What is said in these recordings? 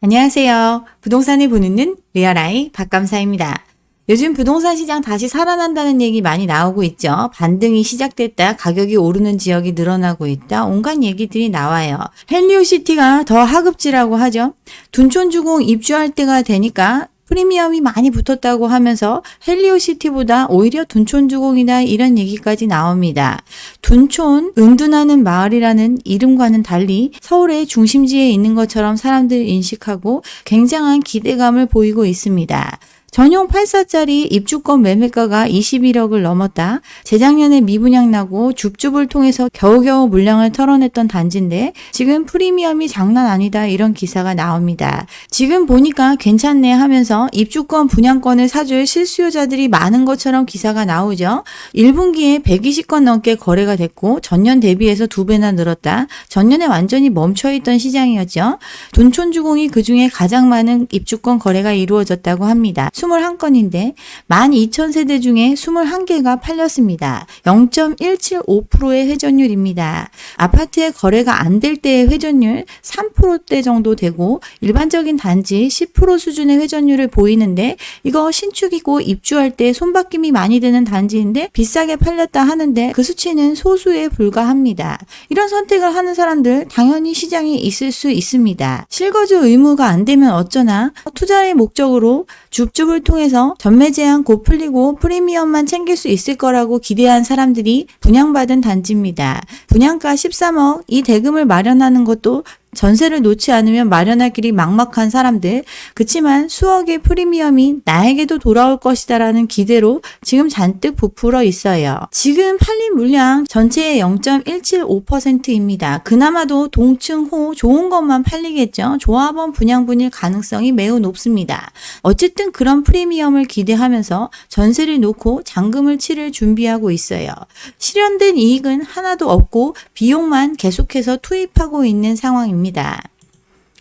안녕하세요. 부동산을 보는 눈 리얼아이 박감사입니다. 요즘 부동산 시장 다시 살아난다는 얘기 많이 나오고 있죠. 반등이 시작됐다, 가격이 오르는 지역이 늘어나고 있다, 온갖 얘기들이 나와요. 헬리오시티가 더 하급지라고 하죠. 둔촌주공 입주할 때가 되니까 프리미엄이 많이 붙었다고 하면서 헬리오시티보다 오히려 둔촌주공이다 이런 얘기까지 나옵니다. 둔촌, 은둔하는 마을이라는 이름과는 달리 서울의 중심지에 있는 것처럼 사람들 인식하고 굉장한 기대감을 보이고 있습니다. 전용 84짜리 입주권 매매가가 21억을 넘었다. 재작년에 미분양 나고 줍줍을 통해서 겨우겨우 물량을 털어냈던 단지인데 지금 프리미엄이 장난 아니다 이런 기사가 나옵니다. 지금 보니까 괜찮네 하면서 입주권 분양권을 사줄 실수요자들이 많은 것처럼 기사가 나오죠. 1분기에 120건 넘게 거래가 됐고 전년 대비해서 두 배나 늘었다. 전년에 완전히 멈춰있던 시장이었죠. 둔촌주공이 그중에 가장 많은 입주권 거래가 이루어졌다고 합니다. 21건인데 12,000세대 중에 21개가 팔렸습니다. 0.175%의 회전율입니다. 아파트의 거래가 안 될 때의 회전율 3%대 정도 되고 일반적인 단지 10% 수준의 회전율을 보이는데 이거 신축이고 입주할 때 손바뀜이 많이 되는 단지인데 비싸게 팔렸다 하는데 그 수치는 소수에 불과합니다. 이런 선택을 하는 사람들 당연히 시장에 있을 수 있습니다. 실거주 의무가 안 되면 어쩌나 투자의 목적으로 줍줍을 통해서 전매 제한 곧 풀리고 프리미엄만 챙길 수 있을 거라고 기대한 사람들이 분양받은 단지입니다. 분양가 13억 이 대금을 마련하는 것도 전세를 놓지 않으면 마련할 길이 막막한 사람들. 그치만 수억의 프리미엄이 나에게도 돌아올 것이다라는 기대로 지금 잔뜩 부풀어 있어요. 지금 팔린 물량 전체의 0.175%입니다. 그나마도 동층호 좋은 것만 팔리겠죠. 조합원 분양 분일 가능성이 매우 높습니다. 어쨌든 그런 프리미엄을 기대하면서 전세를 놓고 잔금을 치를 준비하고 있어요. 실현된 이익은 하나도 없고 비용만 계속해서 투입하고 있는 상황입니다. 됩니다.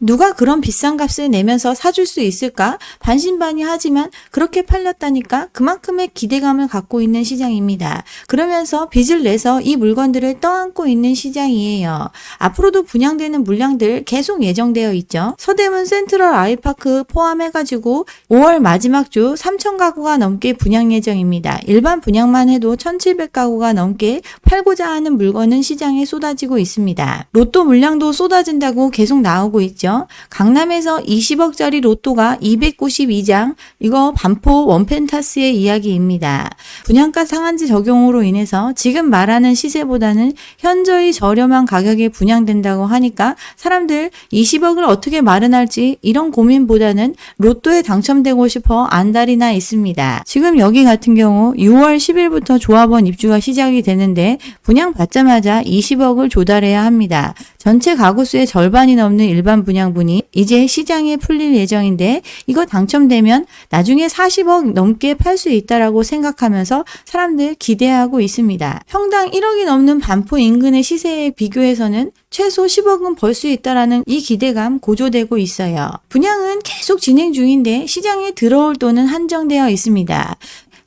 누가 그런 비싼 값을 내면서 사줄 수 있을까? 반신반의하지만 그렇게 팔렸다니까 그만큼의 기대감을 갖고 있는 시장입니다. 그러면서 빚을 내서 이 물건들을 떠안고 있는 시장이에요. 앞으로도 분양되는 물량들 계속 예정되어 있죠. 서대문 센트럴 아이파크 포함해가지고 5월 마지막 주 3천 가구가 넘게 분양 예정입니다. 일반 분양만 해도 1,700가구가 넘게 팔고자 하는 물건은 시장에 쏟아지고 있습니다. 로또 물량도 쏟아진다고 계속 나오고 있죠. 강남에서 20억짜리 로또가 292장, 이거 반포 원펜타스의 이야기입니다. 분양가 상한제 적용으로 인해서 지금 말하는 시세보다는 현저히 저렴한 가격에 분양된다고 하니까 사람들 20억을 어떻게 마련할지 이런 고민보다는 로또에 당첨되고 싶어 안달이나 있습니다. 지금 여기 같은 경우 6월 10일부터 조합원 입주가 시작이 되는데 분양 받자마자 20억을 조달해야 합니다. 전체 가구 수의 절반이 넘는 일반 분양 분이 이제 시장에 풀릴 예정인데 이거 당첨되면 나중에 40억 넘게 팔 수 있다라고 생각하면서 사람들 기대하고 있습니다. 평당 1억이 넘는 반포 인근의 시세에 비교해서는 최소 10억은 벌 수 있다라는 이 기대감 고조되고 있어요. 분양은 계속 진행 중인데 시장에 들어올 돈은 한정되어 있습니다.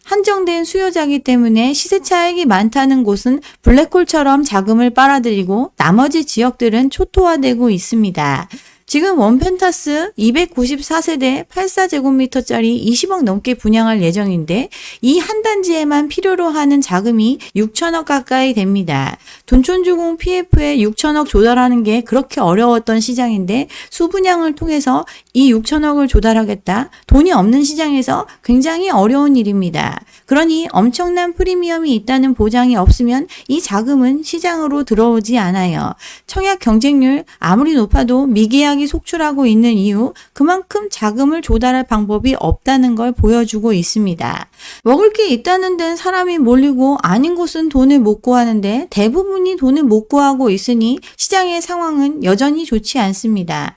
한정된 수요자기 때문에 시세 차익이 많다는 곳은 블랙홀처럼 자금을 빨아들이고 나머지 지역들은 초토화되고 있습니다. 지금 원펜타스 294세대 84제곱미터짜리 20억 넘게 분양할 예정인데 이 한 단지에만 필요로 하는 자금이 6천억 가까이 됩니다. 돈촌주공 PF에 6천억 조달하는 게 그렇게 어려웠던 시장인데 수분양을 통해서 이 6천억을 조달하겠다. 돈이 없는 시장에서 굉장히 어려운 일입니다. 그러니 엄청난 프리미엄이 있다는 보장이 없으면 이 자금은 시장으로 들어오지 않아요. 청약 경쟁률 아무리 높아도 미 계약이 속출하고 있는 이유 그만큼 자금을 조달할 방법이 없다는 걸 보여주고 있습니다. 먹을 게 있다는 데는 사람이 몰리고 아닌 곳은 돈을 못 구하는데 대부분이 돈을 못 구하고 있으니 시장의 상황은 여전히 좋지 않습니다.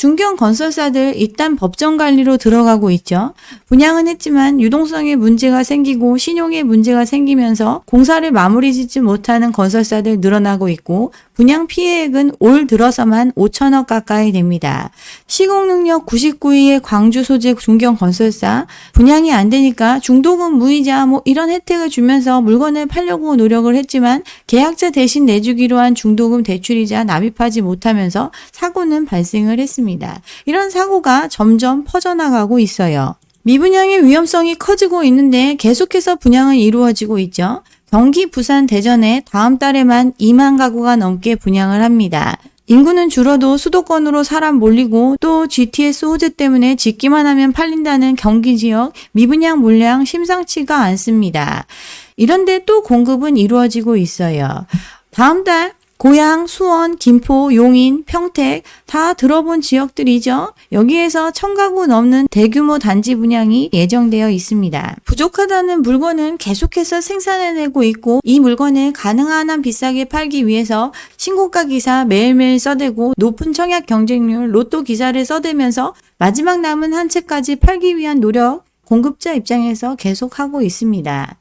중견 건설사들 일단 법정 관리로 들어가고 있죠. 분양은 했지만 유동성에 문제가 생기고 신용에 문제가 생기면서 공사를 마무리 짓지 못하는 건설사들 늘어나고 있고 분양 피해액은 올 들어서만 5천억 가까이 됩니다. 시공능력 99위의 광주 소재 중견건설사 분양이 안 되니까 중도금 무이자 뭐 이런 혜택을 주면서 물건을 팔려고 노력을 했지만 계약자 대신 내주기로 한 중도금 대출이자 납입하지 못하면서 사고는 발생을 했습니다. 이런 사고가 점점 퍼져나가고 있어요. 미분양의 위험성이 커지고 있는데 계속해서 분양은 이루어지고 있죠. 경기, 부산, 대전에 다음 달에만 2만 가구가 넘게 분양을 합니다. 인구는 줄어도 수도권으로 사람 몰리고 또 GTS 호재 때문에 짓기만 하면 팔린다는 경기 지역 미분양 물량 심상치가 않습니다. 이런데 또 공급은 이루어지고 있어요. 다음 달 고양, 수원, 김포, 용인, 평택 다 들어본 지역들이죠. 여기에서 천가구 넘는 대규모 단지 분양이 예정되어 있습니다. 부족하다는 물건은 계속해서 생산해내고 있고 이 물건을 가능한 한 비싸게 팔기 위해서 신고가 기사 매일매일 써대고 높은 청약 경쟁률 로또 기사를 써대면서 마지막 남은 한 채까지 팔기 위한 노력 공급자 입장에서 계속하고 있습니다.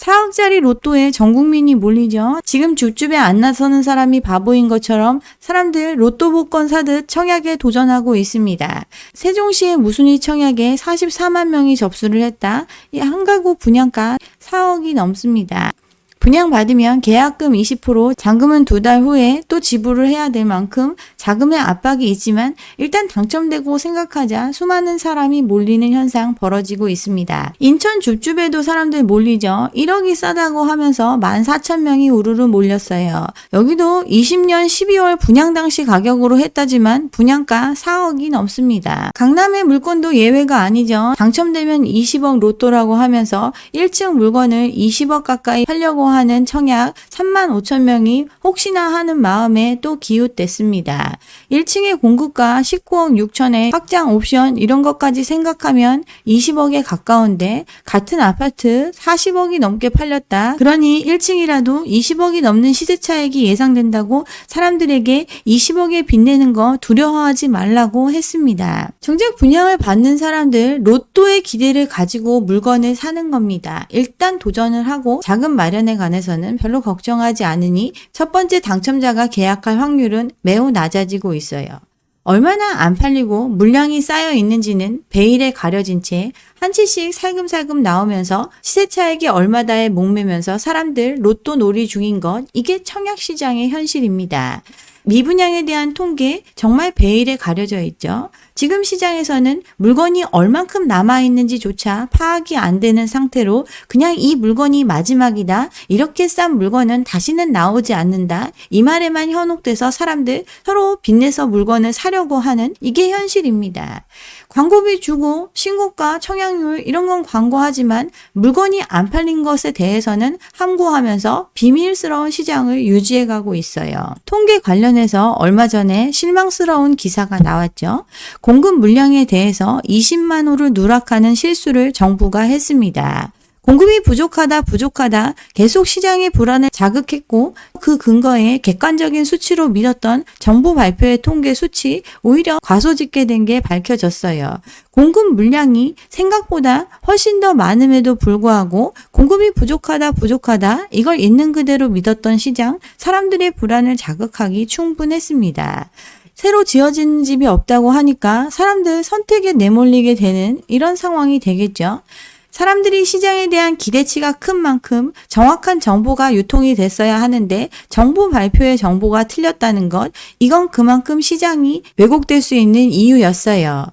4억짜리 로또에 전 국민이 몰리죠. 지금 줍줍에 안 나서는 사람이 바보인 것처럼 사람들 로또 복권 사듯 청약에 도전하고 있습니다. 세종시의 무순위 청약에 44만 명이 접수를 했다. 이 한 가구 분양가 4억이 넘습니다. 분양받으면 계약금 20%, 잔금은 두 달 후에 또 지불을 해야 될 만큼 자금의 압박이 있지만 일단 당첨되고 생각하자 수많은 사람이 몰리는 현상 벌어지고 있습니다. 인천 줍줍에도 사람들 몰리죠. 1억이 싸다고 하면서 14,000명이 우르르 몰렸어요. 여기도 20년 12월 분양 당시 가격으로 했다지만 분양가 4억이 넘습니다. 강남의 물건도 예외가 아니죠. 당첨되면 20억 로또라고 하면서 1층 물건을 20억 가까이 팔려고 하는 청약 3만 5천 명이 혹시나 하는 마음에 또 기웃댔습니다. 1층의 공급가 19억 6천에 확장 옵션 이런 것까지 생각하면 20억에 가까운데 같은 아파트 40억이 넘게 팔렸다. 그러니 1층이라도 20억이 넘는 시세 차익이 예상된다고 사람들에게 20억에 빚내는 거 두려워하지 말라고 했습니다. 정작 분양을 받는 사람들 로또의 기대를 가지고 물건을 사는 겁니다. 일단 도전을 하고 자금 마련에 관해서는 별로 걱정하지 않으니 첫 번째 당첨자가 계약할 확률은 매우 낮아지고 있어요. 얼마나 안 팔리고 물량이 쌓여 있는지는 베일에 가려진 채한 채씩 살금살금 나오면서 시세 차익이 얼마다에 목매면서 사람들 로또 놀이 중인 것 이게 청약 시장의 현실입니다. 미분양에 대한 통계 정말 베일에 가려져 있죠. 지금 시장에서는 물건이 얼만큼 남아있는지조차 파악이 안 되는 상태로 그냥 이 물건이 마지막이다. 이렇게 싼 물건은 다시는 나오지 않는다. 이 말에만 현혹돼서 사람들 서로 빚내서 물건을 사려고 하는 이게 현실입니다. 광고비 주고 신고가, 청약률 이런 건 광고하지만 물건이 안 팔린 것에 대해서는 함구하면서 비밀스러운 시장을 유지해 가고 있어요. 통계 관련해서 얼마 전에 실망스러운 기사가 나왔죠. 공급 물량에 대해서 20만 호를 누락하는 실수를 정부가 했습니다. 공급이 부족하다, 부족하다, 계속 시장의 불안을 자극했고, 그 근거에 객관적인 수치로 믿었던 정부 발표의 통계 수치, 오히려 과소짓게 된게 밝혀졌어요. 공급 물량이 생각보다 훨씬 더 많음에도 불구하고, 공급이 부족하다, 부족하다, 이걸 있는 그대로 믿었던 시장, 사람들의 불안을 자극하기 충분했습니다. 새로 지어진 집이 없다고 하니까 사람들 선택에 내몰리게 되는 이런 상황이 되겠죠. 사람들이 시장에 대한 기대치가 큰 만큼 정확한 정보가 유통이 됐어야 하는데 정부 발표의 정보가 틀렸다는 것, 이건 그만큼 시장이 왜곡될 수 있는 이유였어요.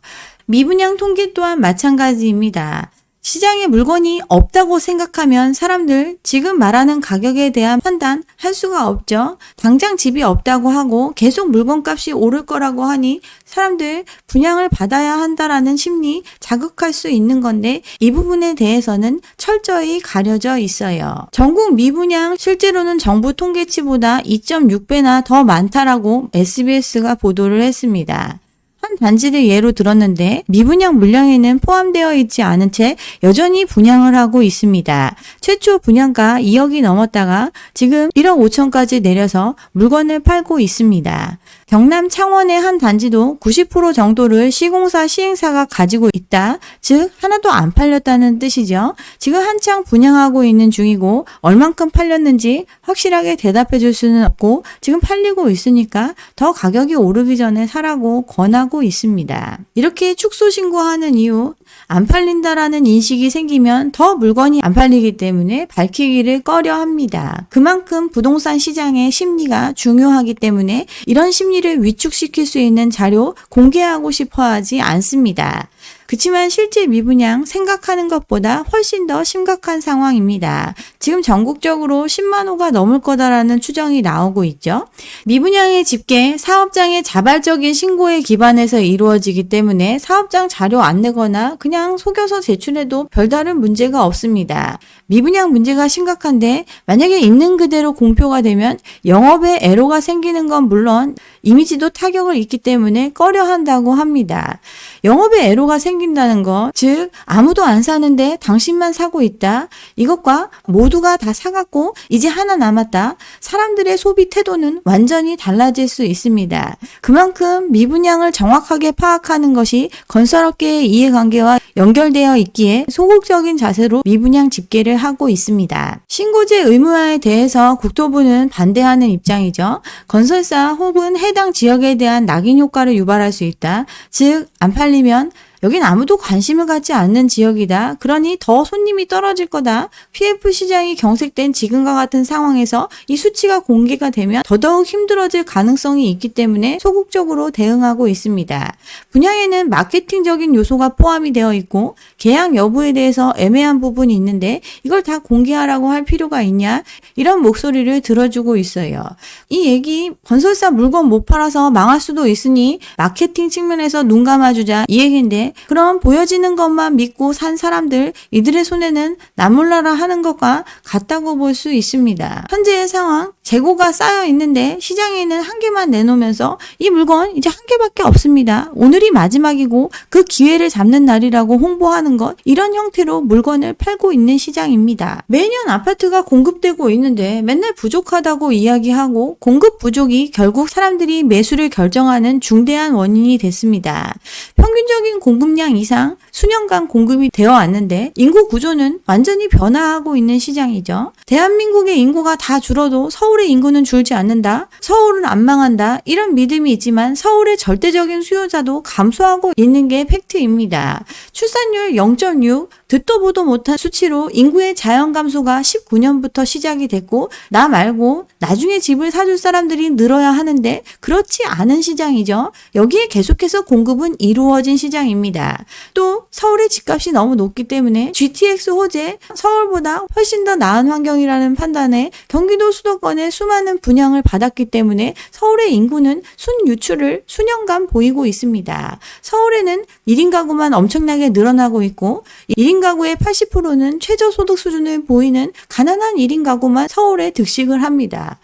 미분양 통계 또한 마찬가지입니다. 시장에 물건이 없다고 생각하면 사람들 지금 말하는 가격에 대한 판단 할 수가 없죠. 당장 집이 없다고 하고 계속 물건값이 오를 거라고 하니 사람들 분양을 받아야 한다라는 심리 자극할 수 있는 건데 이 부분에 대해서는 철저히 가려져 있어요. 전국 미분양 실제로는 정부 통계치보다 2.6배나 더 많다라고 SBS가 보도를 했습니다. 한 단지를 예로 들었는데 미분양 물량에는 포함되어 있지 않은 채 여전히 분양을 하고 있습니다. 최초 분양가 2억이 넘었다가 지금 1억 5천까지 내려서 물건을 팔고 있습니다. 경남 창원의 한 단지도 90% 정도를 시공사 시행사가 가지고 있다. 즉 하나도 안 팔렸다는 뜻이죠. 지금 한창 분양하고 있는 중이고 얼만큼 팔렸는지 확실하게 대답해 줄 수는 없고 지금 팔리고 있으니까 더 가격이 오르기 전에 사라고 권하고 있습니다. 이렇게 축소 신고하는 이유 안 팔린다라는 인식이 생기면 더 물건이 안 팔리기 때문에 밝히기를 꺼려 합니다. 그만큼 부동산 시장의 심리가 중요하기 때문에 이런 심리를 위축시킬 수 있는 자료 공개하고 싶어 하지 않습니다. 그치만 실제 미분양 생각하는 것보다 훨씬 더 심각한 상황입니다. 지금 전국적으로 10만 호가 넘을 거다라는 추정이 나오고 있죠. 미분양의 집계, 사업장의 자발적인 신고에 기반해서 이루어지기 때문에 사업장 자료 안 내거나 그냥 속여서 제출해도 별다른 문제가 없습니다. 미분양 문제가 심각한데 만약에 있는 그대로 공표가 되면 영업에 애로가 생기는 건 물론 이미지도 타격을 입기 때문에 꺼려 한다고 합니다. 영업에 애로가 생긴다는 것, 즉 아무도 안 사는데 당신만 사고 있다. 이것과 모두가 다 사갖고 이제 하나 남았다. 사람들의 소비 태도는 완전히 달라질 수 있습니다. 그만큼 미분양을 정확하게 파악하는 것이 건설업계의 이해관계와 연결되어 있기에 소극적인 자세로 미분양 집계를 하고 있습니다. 신고제 의무화에 대해서 국토부는 반대하는 입장이죠. 건설사 혹은 해당 지역에 대한 낙인 효과를 유발할 수 있다. 즉, 안 팔리면 여긴 아무도 관심을 갖지 않는 지역이다. 그러니 더 손님이 떨어질 거다. PF 시장이 경색된 지금과 같은 상황에서 이 수치가 공개가 되면 더더욱 힘들어질 가능성이 있기 때문에 소극적으로 대응하고 있습니다. 분양에는 마케팅적인 요소가 포함이 되어 있고 계약 여부에 대해서 애매한 부분이 있는데 이걸 다 공개하라고 할 필요가 있냐? 이런 목소리를 들어주고 있어요. 이 얘기 건설사 물건 못 팔아서 망할 수도 있으니 마케팅 측면에서 눈 감아주자 이 얘기인데 그럼 보여지는 것만 믿고 산 사람들 이들의 손에는 나몰라라 하는 것과 같다고 볼 수 있습니다. 현재의 상황 재고가 쌓여 있는데 시장에는 한 개만 내놓으면서 이 물건 이제 한 개밖에 없습니다. 오늘이 마지막이고 그 기회를 잡는 날이라고 홍보하는 것 이런 형태로 물건을 팔고 있는 시장입니다. 매년 아파트가 공급되고 있는데 맨날 부족하다고 이야기하고 공급 부족이 결국 사람들이 매수를 결정하는 중대한 원인이 됐습니다. 평균적인 공급량 이상 수년간 공급이 되어 왔는데 인구 구조는 완전히 변화하고 있는 시장이죠. 대한민국의 인구가 다 줄어도 서울 의 인구는 줄지 않는다. 서울은 안 망한다. 이런 믿음이 있지만 서울의 절대적인 수요자도 감소하고 있는 게 팩트입니다. 출산율 0.6 듣도 보도 못한 수치로 인구의 자연 감소가 19년부터 시작이 됐고 나 말고 나중에 집을 사줄 사람들이 늘어야 하는데 그렇지 않은 시장이죠. 여기에 계속해서 공급은 이루어진 시장입니다. 또 서울의 집값이 너무 높기 때문에 GTX 호재 서울보다 훨씬 더 나은 환경이라는 판단에 경기도 수도권 에 수많은 분양을 받았기 때문에 서울의 인구는 순유출을 수년간 보이고 있습니다. 서울에는 1인 가구만 엄청나게 늘어나고 있고 1인 가구의 80%는 최저소득 수준을 보이는 가난한 1인 가구만 서울에 득식을 합니다.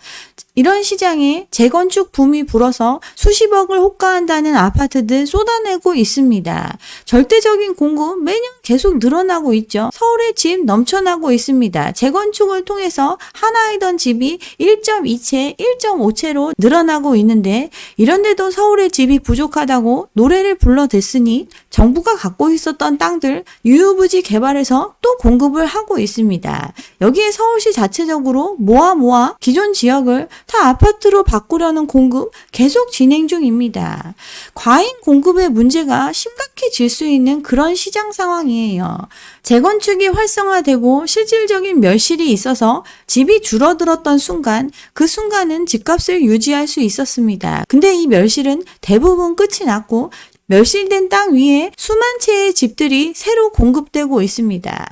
이런 시장에 재건축 붐이 불어서 수십억을 호가한다는 아파트들 쏟아내고 있습니다. 절대적인 공급 매년 계속 늘어나고 있죠. 서울의 집 넘쳐나고 있습니다. 재건축을 통해서 하나이던 집이 1.2채, 1.5채로 늘어나고 있는데 이런데도 서울의 집이 부족하다고 노래를 불러댔으니 정부가 갖고 있었던 땅들 유유부지 개발해서 또 공급을 하고 있습니다. 여기에 서울시 자체적으로 모아 모아 기존 지역을 다 아파트로 바꾸려는 공급 계속 진행 중입니다. 과잉 공급의 문제가 심각해질 수 있는 그런 시장 상황이에요. 재건축이 활성화되고 실질적인 멸실이 있어서 집이 줄어들었던 순간 그 순간은 집값을 유지할 수 있었습니다. 근데 이 멸실은 대부분 끝이 났고 멸실된 땅 위에 수만 채의 집들이 새로 공급되고 있습니다.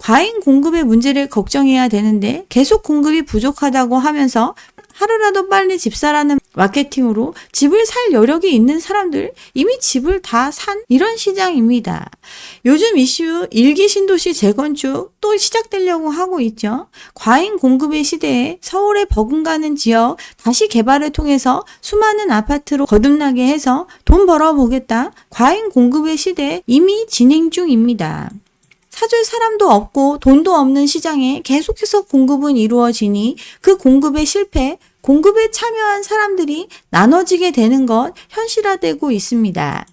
과잉 공급의 문제를 걱정해야 되는데 계속 공급이 부족하다고 하면서 하루라도 빨리 집 사라는 마케팅으로 집을 살 여력이 있는 사람들 이미 집을 다 산 이런 시장입니다. 요즘 이슈 일기 신도시 재건축 또 시작되려고 하고 있죠. 과잉 공급의 시대에 서울에 버금가는 지역 다시 개발을 통해서 수많은 아파트로 거듭나게 해서 돈 벌어보겠다. 과잉 공급의 시대 이미 진행 중입니다. 사줄 사람도 없고 돈도 없는 시장에 계속해서 공급은 이루어지니 그 공급의 실패, 공급에 참여한 사람들이 나눠지게 되는 것 현실화되고 있습니다.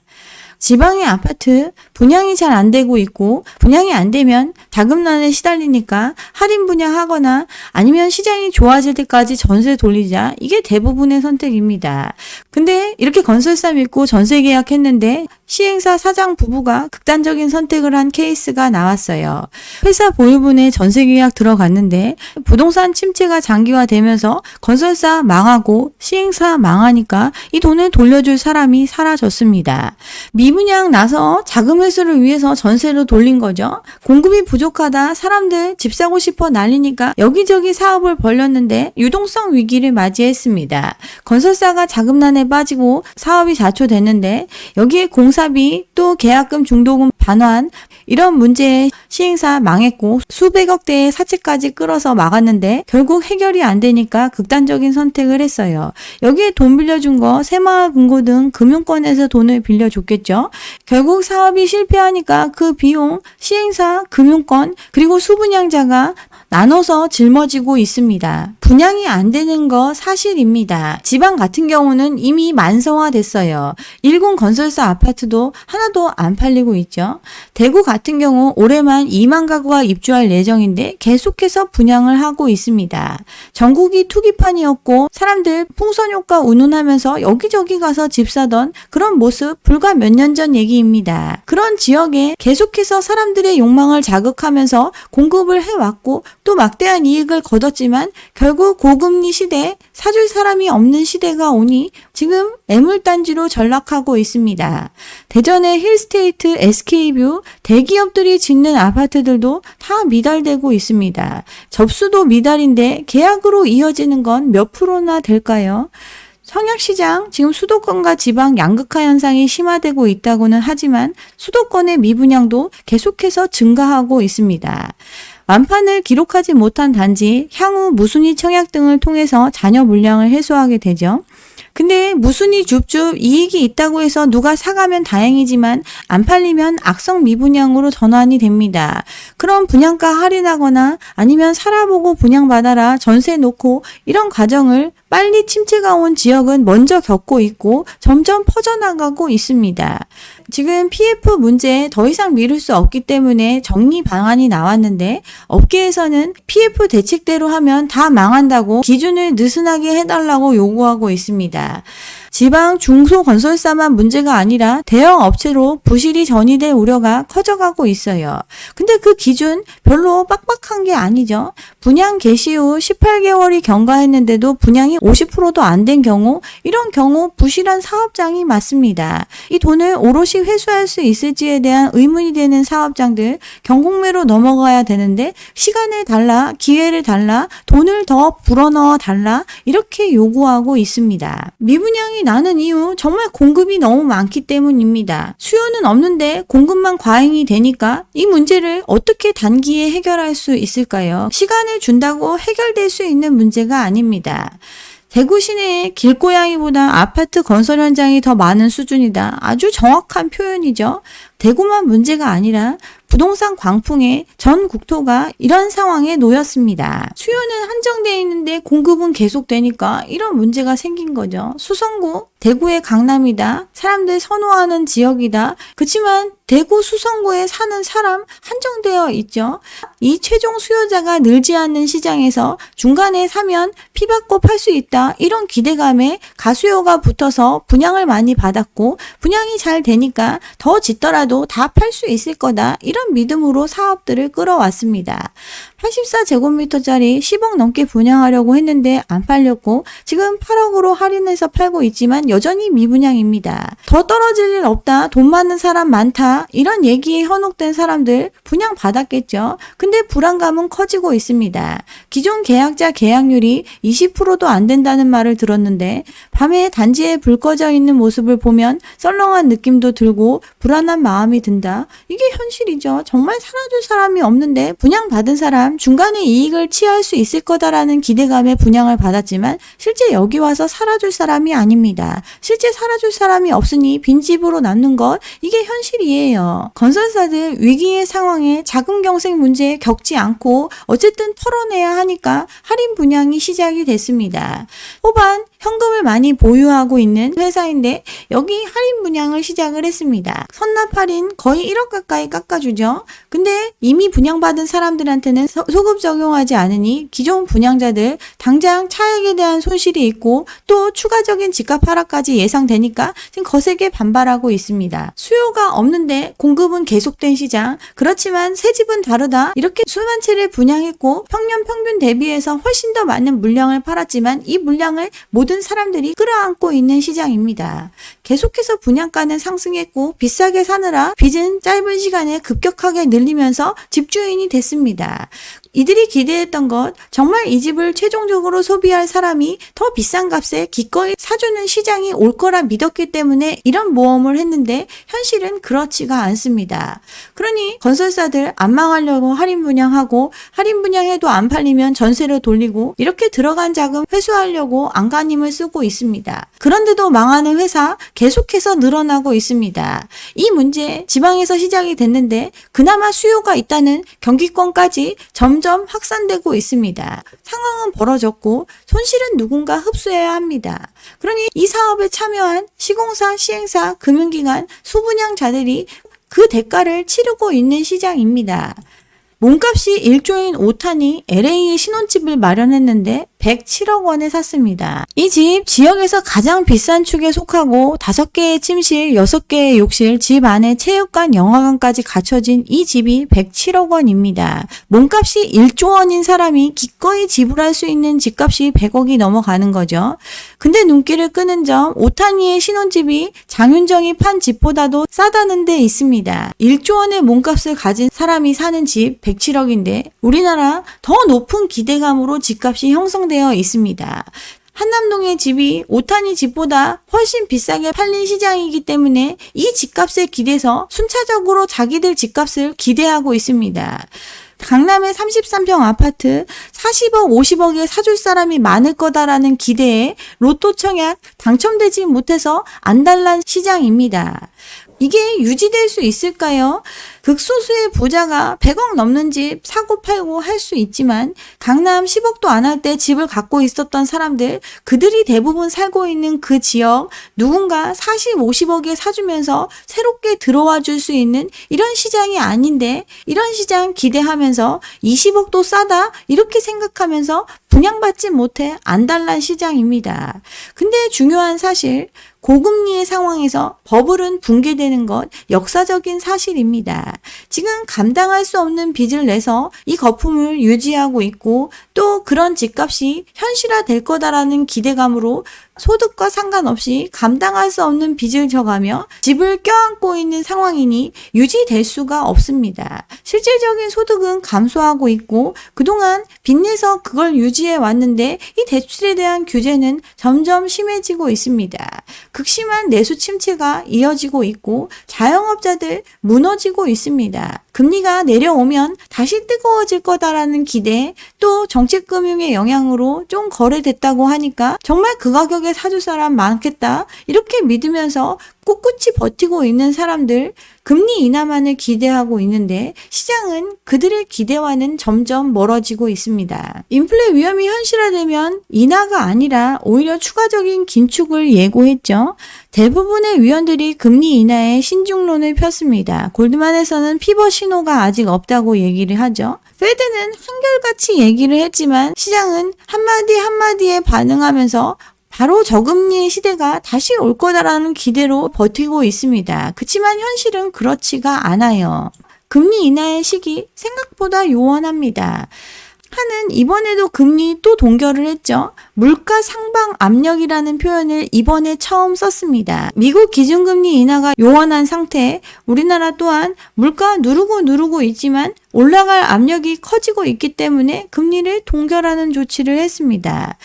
지방의 아파트 분양이 잘 안 되고 있고 분양이 안 되면 자금난에 시달리니까 할인 분양하거나 아니면 시장이 좋아질 때까지 전세 돌리자 이게 대부분의 선택입니다. 근데 이렇게 건설사 믿고 전세 계약했는데 시행사 사장 부부가 극단적인 선택을 한 케이스가 나왔어요. 회사 보유분에 전세 계약 들어갔는데 부동산 침체가 장기화되면서 건설사 망하고 시행사 망하니까 이 돈을 돌려줄 사람이 사라졌습니다. 미분양 나서 자금 회수를 위해서 전세로 돌린 거죠. 공급이 부족하다 사람들 집 사고 싶어 난리니까 여기저기 사업을 벌렸는데 유동성 위기를 맞이했습니다. 건설사가 자금난에 빠지고 사업이 자초됐는데 여기에 공사비 또 계약금 중도금 반환 이런 문제에 시행사 망했고 수백억 대의 사채까지 끌어서 막았는데 결국 해결이 안 되니까 극단적인 선택을 했어요. 여기에 돈 빌려준 거 새마을금고 등 금융권에서 돈을 빌려줬겠죠. 결국 사업이 실 패하니까 그 비용 시행사, 금융권 그리고 수분양자가 나눠서 짊어지고 있습니다. 분양이 안 되는 거 사실입니다. 지방 같은 경우는 이미 만성화됐어요. 일군 건설사 아파트도 하나도 안 팔리고 있죠. 대구 같은 경우 올해만 2만 가구가 입주할 예정인데 계속해서 분양을 하고 있습니다. 전국이 투기판이었고 사람들 풍선 효과 운운하면서 여기저기 가서 집 사던 그런 모습 불과 몇 년 전 얘기입니다. 그런 지역에 계속해서 사람들의 욕망을 자극하면서 공급을 해왔고 또 막대한 이익을 거뒀지만 결국 고금리 시대 사줄 사람이 없는 시대가 오니 지금 애물단지로 전락하고 있습니다. 대전의 힐스테이트, SK뷰, 대기업들이 짓는 아파트들도 다 미달되고 있습니다. 접수도 미달인데 계약으로 이어지는 건 몇 프로나 될까요? 청약시장 지금 수도권과 지방 양극화 현상이 심화되고 있다고는 하지만 수도권의 미분양도 계속해서 증가하고 있습니다. 완판을 기록하지 못한 단지 향후 무순위 청약 등을 통해서 잔여 물량을 해소하게 되죠. 근데 무순위 줍줍 이익이 있다고 해서 누가 사가면 다행이지만 안 팔리면 악성 미분양으로 전환이 됩니다. 그럼 분양가 할인하거나 아니면 살아보고 분양받아라 전세 놓고 이런 과정을 빨리 침체가 온 지역은 먼저 겪고 있고 점점 퍼져나가고 있습니다. 지금 PF 문제 더 이상 미룰 수 없기 때문에 정리 방안이 나왔는데 업계에서는 PF 대책대로 하면 다 망한다고 기준을 느슨하게 해달라고 요구하고 있습니다. 지방 중소 건설사만 문제가 아니라 대형 업체로 부실이 전이될 우려가 커져가고 있어요. 근데 그 기준 별로 빡빡한 게 아니죠. 분양 개시 후 18개월이 경과했는데도 분양이 50%도 안 된 경우 이런 경우 부실한 사업장이 맞습니다. 이 돈을 오롯이 회수할 수 있을지에 대한 의문이 되는 사업장들 경공매로 넘어가야 되는데 시간을 달라 기회를 달라 돈을 더 불어넣어 달라 이렇게 요구하고 있습니다. 미분양이 나는 이유 정말 공급이 너무 많기 때문입니다. 수요는 없는데 공급만 과잉이 되니까 이 문제를 어떻게 단기에 해결할 수 있을까요? 시간을 준다고 해결될 수 있는 문제가 아닙니다. 대구 시내에 길고양이보다 아파트 건설 현장이 더 많은 수준이다. 아주 정확한 표현이죠. 대구만 문제가 아니라 부동산 광풍에 전 국토가 이런 상황에 놓였습니다. 수요는 한정되어 있는데 공급은 계속되니까 이런 문제가 생긴 거죠. 수성구, 대구의 강남이다. 사람들 선호하는 지역이다. 그렇지만 대구 수성구에 사는 사람 한정되어 있죠. 이 최종 수요자가 늘지 않는 시장에서 중간에 사면 피 받고 팔 수 있다. 이런 기대감에 가수요가 붙어서 분양을 많이 받았고 분양이 잘 되니까 더 짓더라도 다 팔 수 있을 거다. 이런 믿음으로 사업들을 끌어왔습니다. 84제곱미터짜리 10억 넘게 분양하려고 했는데 안 팔렸고 지금 8억으로 할인해서 팔고 있지만 여전히 미분양입니다. 더 떨어질 일 없다. 돈 많은 사람 많다. 이런 얘기에 현혹된 사람들 분양 받았겠죠. 근데 불안감은 커지고 있습니다. 기존 계약자 계약률이 20%도 안 된다는 말을 들었는데 밤에 단지에 불 꺼져 있는 모습을 보면 썰렁한 느낌도 들고 불안한 마음이 든다. 이게 현실이죠. 정말 살아줄 사람이 없는데 분양 받은 사람 사람 중간에 이익을 취할 수 있을 거다라는 기대감에 분양을 받았지만 실제 여기 와서 살아줄 사람이 아닙니다. 실제 살아줄 사람이 없으니 빈집으로 남는 것 이게 현실이에요. 건설사들 위기의 상황에 자금 경색 문제에 겪지 않고 어쨌든 털어내야 하니까 할인 분양이 시작이 됐습니다. 호반 현금을 많이 보유하고 있는 회사인데 여기 할인 분양을 시작을 했습니다. 선납 할인 거의 1억 가까이 깎아주죠. 근데 이미 분양받은 사람들한테는 소- 소급 적용하지 않으니 기존 분양자들 당장 차액에 대한 손실이 있고 또 추가적인 집값 하락까지 예상되니까 지금 거세게 반발하고 있습니다. 수요가 없는데 공급은 계속된 시장. 그렇지만 새 집은 다르다. 이렇게 수만 채를 분양했고 평년 평균 대비해서 훨씬 더 많은 물량을 팔았지만 이 물량을 모든 사람들이 끌어안고 있는 시장입니다. 계속해서 분양가는 상승했고 비싸게 사느라 빚은 짧은 시간에 급격하게 늘리면서 집주인이 됐습니다. 이들이 기대했던 것, 정말 이 집을 최종적으로 소비할 사람이 더 비싼 값에 기꺼이 사주는 시장이 올 거라 믿었기 때문에 이런 모험을 했는데 현실은 그렇지가 않습니다. 그러니 건설사들 안 망하려고 할인 분양하고 할인 분양해도 안 팔리면 전세로 돌리고 이렇게 들어간 자금 회수하려고 안간힘을 쓰고 있습니다. 그런데도 망하는 회사 계속해서 늘어나고 있습니다. 이 문제 지방에서 시작이 됐는데 그나마 수요가 있다는 경기권까지 점점 확산되고 있습니다. 상황은 벌어졌고 손실은 누군가 흡수해야 합니다. 그러니 이 사업에 참여한 시공사, 시행사, 금융기관, 수분양자들이 그 대가를 치르고 있는 시장입니다. 몸값이 1조인 오탄이 LA에 신혼집을 마련했는데 107억 원에 샀습니다. 이 집 지역에서 가장 비싼 축에 속하고 5개의 침실, 6개의 욕실, 집 안에 체육관, 영화관까지 갖춰진 이 집이 107억 원입니다. 몸값이 1조 원인 사람이 기꺼이 지불할 수 있는 집값이 100억이 넘어가는 거죠. 근데 눈길을 끄는 점 오타니의 신혼집이 장윤정이 판 집보다도 싸다는 데 있습니다. 1조 원의 몸값을 가진 사람이 사는 집 107억인데 우리나라 더 높은 기대감으로 집값이 형성 되어 있습니다. 한남동의 집이 오타니 집보다 훨씬 비싸게 팔린 시장이기 때문에 이 집값에 기대서 순차적으로 자기들 집값을 기대하고 있습니다. 강남의 33평 아파트 40억, 50억에 사줄 사람이 많을 거다라는 기대에 로또 청약 당첨되지 못해서 안달난 시장입니다. 이게 유지될 수 있을까요? 극소수의 부자가 100억 넘는 집 사고 팔고 할 수 있지만 강남 10억도 안 할 때 집을 갖고 있었던 사람들 그들이 대부분 살고 있는 그 지역 누군가 40, 50억에 사주면서 새롭게 들어와 줄 수 있는 이런 시장이 아닌데 이런 시장 기대하면서 20억도 싸다 이렇게 생각하면서 분양받지 못해 안달난 시장입니다. 근데 중요한 사실 고금리의 상황에서 버블은 붕괴되는 것 역사적인 사실입니다. 지금 감당할 수 없는 빚을 내서 이 거품을 유지하고 있고 또 그런 집값이 현실화 될 거다라는 기대감으로 소득과 상관없이 감당할 수 없는 빚을 져가며 집을 껴안고 있는 상황이니 유지될 수가 없습니다. 실질적인 소득은 감소하고 있고 그동안 빚내서 그걸 유지해 왔는데 이 대출에 대한 규제는 점점 심해지고 있습니다. 극심한 내수 침체가 이어지고 있고 자영업자들 무너지고 있습니다. 금리가 내려오면 다시 뜨거워질 거다라는 기대, 또 정책금융의 영향으로 좀 거래됐다고 하니까 정말 그 가격에 사줄 사람 많겠다. 이렇게 믿으면서 꿋꿋이 버티고 있는 사람들, 금리 인하만을 기대하고 있는데 시장은 그들의 기대와는 점점 멀어지고 있습니다. 인플레 위험이 현실화되면 인하가 아니라 오히려 추가적인 긴축을 예고했죠. 대부분의 위원들이 금리 인하에 신중론을 폈습니다. 골드만에서는 피벗 신호가 아직 없다고 얘기를 하죠. 페드는 한결같이 얘기를 했지만 시장은 한마디 한마디에 반응하면서 바로 저금리의 시대가 다시 올 거다라는 기대로 버티고 있습니다. 그렇지만 현실은 그렇지가 않아요. 금리 인하의 시기 생각보다 요원합니다. 하는 이번에도 금리 또 동결을 했죠. 물가 상방 압력이라는 표현을 이번에 처음 썼습니다. 미국 기준금리 인하가 요원한 상태에 우리나라 또한 물가 누르고 누르고 있지만 올라갈 압력이 커지고 있기 때문에 금리를 동결하는 조치를 했습니다.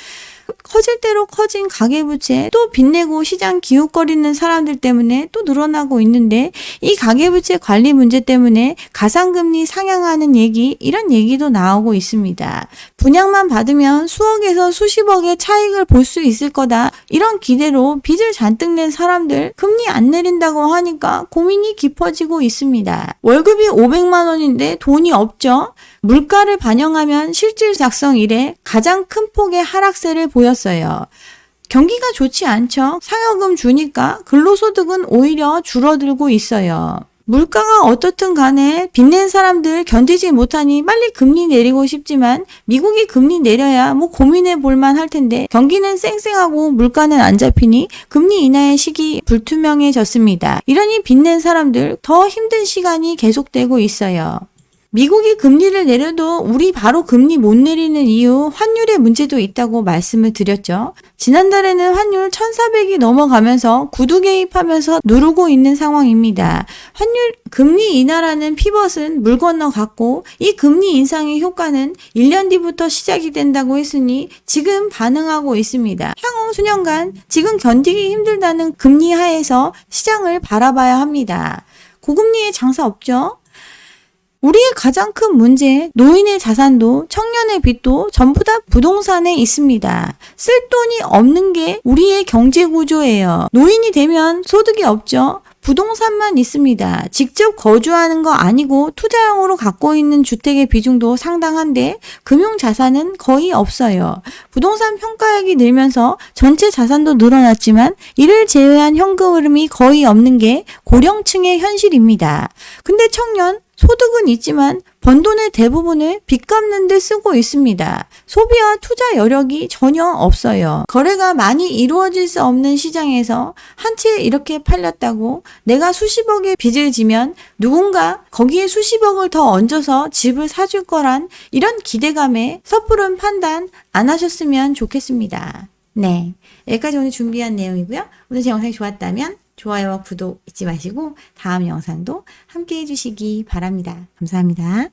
커질 대로 커진 가계부채 또 빚내고 시장 기웃거리는 사람들 때문에 또 늘어나고 있는데 이 가계부채 관리 문제 때문에 가상금리 상향하는 얘기 이런 얘기도 나오고 있습니다. 분양만 받으면 수억에서 수십억의 차익을 볼 수 있을 거다 이런 기대로 빚을 잔뜩 낸 사람들 금리 안 내린다고 하니까 고민이 깊어지고 있습니다. 월급이 500만 원인데 돈이 없죠. 물가를 반영하면 실질 작성 이래 가장 큰 폭의 하락세를 보였어요. 경기가 좋지 않죠. 상여금 주니까 근로소득은 오히려 줄어들고 있어요. 물가가 어떻든 간에 빚낸 사람들 견디지 못하니 빨리 금리 내리고 싶지만 미국이 금리 내려야 뭐 고민해 볼만 할 텐데 경기는 쌩쌩하고 물가는 안 잡히니 금리 인하의 시기 불투명해졌습니다. 이러니 빚낸 사람들 더 힘든 시간이 계속되고 있어요. 미국이 금리를 내려도 우리 바로 금리 못 내리는 이유 환율의 문제도 있다고 말씀을 드렸죠. 지난달에는 환율 1400이 넘어가면서 구두 개입하면서 누르고 있는 상황입니다. 환율 금리 인하라는 피벗은 물 건너 갔고 이 금리 인상의 효과는 1년 뒤부터 시작이 된다고 했으니 지금 반응하고 있습니다. 향후 수년간 지금 견디기 힘들다는 금리 하에서 시장을 바라봐야 합니다. 고금리에 장사 없죠? 우리의 가장 큰 문제, 노인의 자산도 청년의 빚도 전부 다 부동산에 있습니다. 쓸 돈이 없는 게 우리의 경제 구조예요. 노인이 되면 소득이 없죠. 부동산만 있습니다. 직접 거주하는 거 아니고 투자용으로 갖고 있는 주택의 비중도 상당한데 금융 자산은 거의 없어요. 부동산 평가액이 늘면서 전체 자산도 늘어났지만 이를 제외한 현금 흐름이 거의 없는 게 고령층의 현실입니다. 근데 청년 소득은 있지만 번 돈의 대부분을 빚 갚는 데 쓰고 있습니다. 소비와 투자 여력이 전혀 없어요. 거래가 많이 이루어질 수 없는 시장에서 한 채 이렇게 팔렸다고 내가 수십억의 빚을 지면 누군가 거기에 수십억을 더 얹어서 집을 사줄 거란 이런 기대감에 섣부른 판단 안 하셨으면 좋겠습니다. 네. 여기까지 오늘 준비한 내용이고요. 오늘 제 영상이 좋았다면 좋아요와 구독 잊지 마시고 다음 영상도 함께 해주시기 바랍니다. 감사합니다.